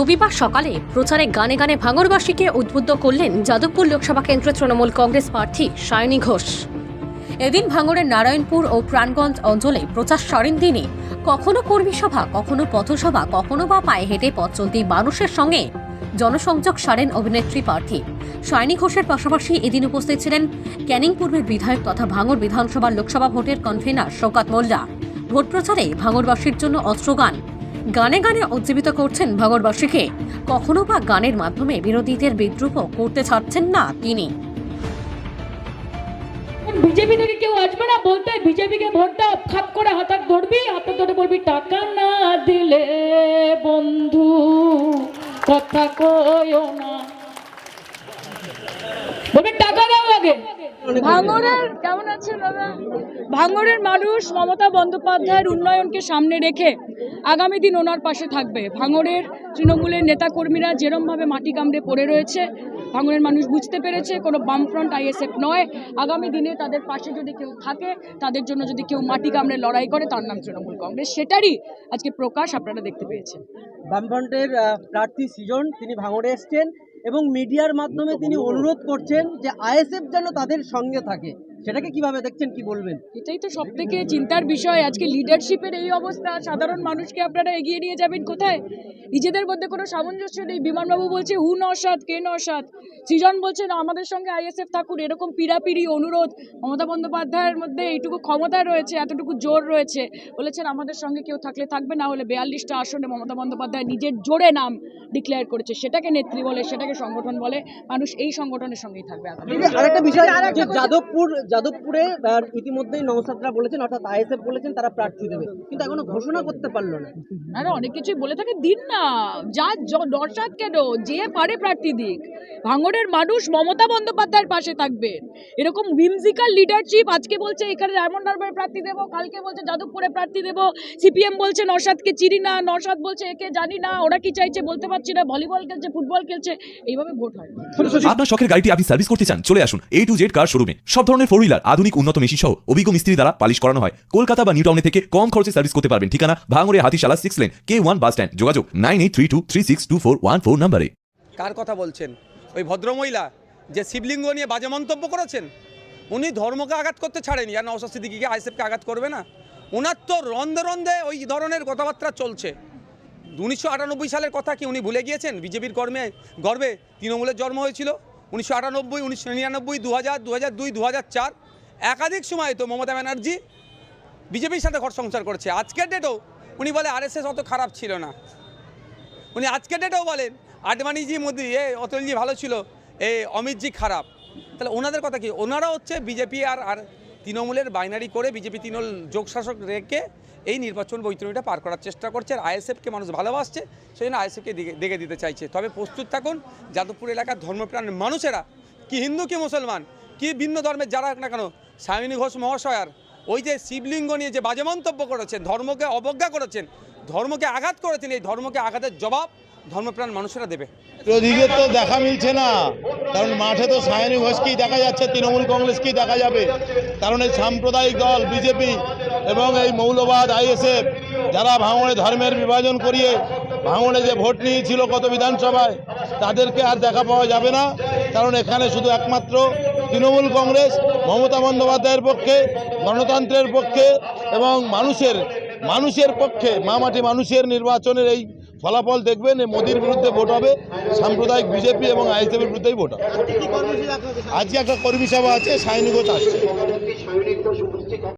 রবিবার সকালে প্রচারে গানে গানে ভাঙরবাসীকে উদ্বুদ্ধ করলেন যাদবপুর লোকসভা কেন্দ্রের তৃণমূল কংগ্রেস প্রার্থী সায়নী ঘোষ। এদিন ভাঙড়ের নারায়ণপুর ও প্রাণগঞ্জ অঞ্চলে প্রচার সারেন তিনি। কখনো কর্মী সভা, কখনো পথসভা, কখনো বা পায়ে হেঁটে পথ চলতি মানুষের সঙ্গে জনসংযোগ সারেন অভিনেত্রী প্রার্থী। সায়নী ঘোষের পাশাপাশি এদিন উপস্থিত ছিলেন ক্যানিং পূর্বের বিধায়ক তথা ভাঙড় বিধানসভার লোকসভা ভোটের কনভেনার শওকাত মোল্লা। ভোট প্রচারে ভাঙড়বাসীর জন্য অস্ত্রগান গানে গানে উজ্জীবিত করছেন ভাঙড়বাসীকে কখনো বা গানের মাধ্যমে বিরোধীদের বিদ্রুপ করতে ছাড়ছেন না তিনি। বিজেপি থেকে কেউ আসবে না বলতে, বিজেপিকে ভোট দাও খাপ করে হাতাক ধরবি, হাতে ধরে বলবি, টাকা না দিলে বন্ধু, কথা কয়ও না। বলবি, টাকা দাও আগে। ভাঙড়ের কেমন আছেন দাদা? ভাঙড়ের মানুষ মমতা বন্দ্যোপাধ্যায়ের উন্নয়নকে সামনে রেখে আগামী দিন ওনার পাশে থাকবে। ভাঙড়ের তৃণমূলের নেতাকর্মীরা যেরমভাবে মাটি কামড়ে পড়ে রয়েছে ভাঙড়ের মানুষ বুঝতে পেরেছে কোনো বামফ্রন্ট আইএসএফ নয়। আগামী দিনে তাদের পাশে যদি কেউ থাকে তাদের জন্য যদি কেউ মাটি কামড়ে লড়াই করে তার নাম তৃণমূল কংগ্রেস। সেটারই আজকে প্রকাশ আপনারা দেখতে পেয়েছেন। বামফ্রন্টের প্রার্থী সৃজন তিনি ভাঙড়ে এসছেন। এবং মিডিয়ার মাধ্যমে তিনি অনুরোধ করছেন যে আইএসএফ যেন তাদের সঙ্গে থাকে। সেটাকে কীভাবে দেখছেন কি বলবেন? এটাই তো সব থেকে চিন্তার বিষয়। আজকে লিডারশিপের এই অবস্থা সাধারণ মানুষকে আপনারা এগিয়ে নিয়ে যাবেন কোথায়? নিজেদের মধ্যে কোনো সামঞ্জস্য নেই। বিমানবাবু বলছে হু নসাদ কে নসাদ সৃজন বলছেন আমাদের সঙ্গে আইএসএফ থাকুন। এরকম পিড়াপিড়ি অনুরোধ। মমতা বন্দ্যোপাধ্যায়ের মধ্যে এইটুকু ক্ষমতা রয়েছে এতটুকু জোর রয়েছে। বলেছেন আমাদের সঙ্গে কেউ থাকলে থাকবে না হলে বেয়াল্লিশটা আসনে মমতা বন্দ্যোপাধ্যায় নিজের জোরে নাম ডিক্লেয়ার করেছে। সেটাকে নেত্রী বলে সেটাকে সংগঠন বলে। মানুষ এই সংগঠনের সঙ্গেই থাকবে। আরেকটা বিষয় যাদবপুর যাদবপুরে ইতিমধ্যেই নৌসাদরা বলেছেন অর্থাৎ আইএসএফ বলেছেন তারা প্রার্থী দেবে। কিন্তু এখনও ঘোষণা করতে পারল না। না অনেক কিছুই বলে থাকে। দিন না যা দর্শাত কেন? যে পারে প্রার্থী দিক। ভাঙড়ের মানুষ মমতা বন্দ্যোপাধ্যায়ের পাশে থাকবেন এরকম উইমজিক্যাল লিডারশিপ আজকে বলছে এখানে ডায়মন্ড হারবারে প্রার্থী দেবো কালকে বলছে যাদবপুরে প্রার্থী দেবো। সিপিএম বলছে নরসাদকে চিনি না নরসাদ বলছে একে জানি না ওরা কি চাইছে বলতে পারছি না ভলিবল খেলছে ফুটবল খেলছে এইভাবে ভোট হয়। আপনার শখের গাড়িটি আপনি সার্ভিস করতে চান চলে আসুন এ টু জেড কার শোরুমে সব ধরনের ফোর হুইলার আধুনিক উন্নত মেশিন সহ অভিজ্ঞ মিস্ত্রি দ্বারা পালিশ করানো হয়। কলকাতা বা নিউ টাউনে থেকে কম খরচে সার্ভিস করতে পারবেন। ঠিকানা, ভাঙড়ে, Hatishala six lane K one bus stand যোগাযোগ nine eight three two three six two four one four নাম্বারে। কার কথা বলছেন? ওই ভদ্রমহিলা যে শিবলিঙ্গ নিয়ে বাজে মন্তব্য করেছেন? উনি ধর্মকে আঘাত করতে ছাড়েনি। আর নওশাদ সিদ্দিকিকে আইসেফকে আঘাত করবে না? ওনার তো রন্ধে রন্ধে ওই ধরনের কথাবার্তা চলছে। উনিশশো আটানব্বই সালের কথা কি উনি ভুলে গিয়েছেন? বিজেপির কর্মে, গর্বে তৃণমূলের জন্ম হয়েছিল? উনিশশো আটানব্বই, উনিশশো নিরানব্বই দু হাজার দু হাজার দুই দু হাজার চার। একাধিক সময় তো মমতা ব্যানার্জি বিজেপির সাথে ঘর সংসার করেছে। আজকের ডেটেও উনি বলে আরএসএস অত খারাপ ছিল না। উনি আজকের ডেটেও বলেন, আডবাণীজি, মোদি, এ অতুলজি ভালো ছিল, এ অমিতজি খারাপ। তাহলে ওনাদের কথা কি? ওনারা হচ্ছে বিজেপি আর আর তৃণমূলের বাইনারি করে বিজেপি তৃণমূল যোগশাসক রেখে এই নির্বাচন বৈতরণীটা পার করার চেষ্টা করছে। আর আইএসএফকে মানুষ ভালোবাসছে সেই জন্য আইএসএফকে দেখে দিতে চাইছে। তবে প্রস্তুত থাকুন, যাদবপুর এলাকার ধর্মপ্রাণের মানুষেরা, কি হিন্দু, কি মুসলমান, কি ভিন্ন ধর্মের যারা না কেন সায়নী ঘোষ মহাশয়ার ওই যে শিবলিঙ্গ নিয়ে যে বাজে মন্তব্য করেছেন, ধর্মকে অবজ্ঞা করেছেন, ধর্মকে আঘাত করেছেন, এই ধর্মকে আঘাতের জবাব ধর্মপ্রাণ মানুষেরা দেবে। বিরোধীদের তো দেখা মিলছে না। কারণ মাঠে তো সায়নী ঘোষকেই দেখা যাচ্ছে, তৃণমূল কংগ্রেসকেই দেখা যাবে? কারণ এই সাম্প্রদায়িক দল, বিজেপি এবং এই মৌলবাদ, আইএসএফ, যারা ভাঙড়ে ধর্মের বিভাজন করিয়ে ভাঙড়ে যে ভোট নিয়েছিল কত বিধানসভায়, তাদেরকে আর দেখা পাওয়া যাবে না। কারণ এখানে শুধু একমাত্র তৃণমূল কংগ্রেস, মমতা বন্দ্যোপাধ্যায়ের পক্ষে, গণতন্ত্রের পক্ষে এবং মানুষের মানুষের পক্ষে মামাটি মানুষের নির্বাচনের এই ফলাফল দেখবেন মোদির বিরুদ্ধে ভোট হবে সাম্প্রদায়িক বিজেপি এবং আইএসএফের বিরুদ্ধেই ভোট হবে। আজকে একটা কর্মী সভা আছে সায়নী ঘোষ আসছে।